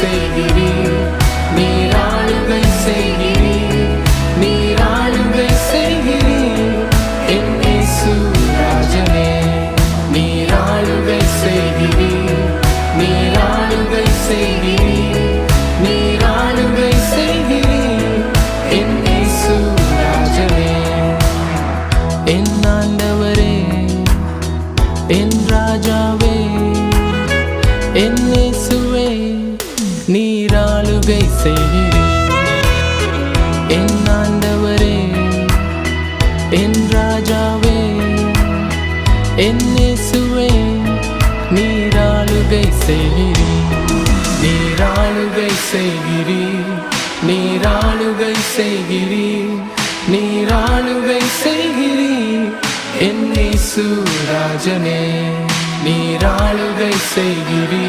செய்கிறீர். நீராளுகை செய்கிறீர். நீராளுகை செய்கிறீர். என் இயேசு ராஜனே நீராளுகை செய்கிறீர். நீராளுகை செய்கிறீர். நீராளுகை செய்கிறீர். என் இயேசு ராஜனே. என் ஆண்டவரே என் ராஜாவே என் இயேசுவே. நீராளுகை செய்கிறீர் என் ஆண்டவரே என் ராஜாவே என் இயேசுவே நீராளுகை செய்கிறீர் நீராளுகை செய்கிறீர் நீராளுகை செய்கிறீர் நீராளுகை செய்கிறீர் என் இயேசு ராஜனே நீராளுகை செய்கிறீர்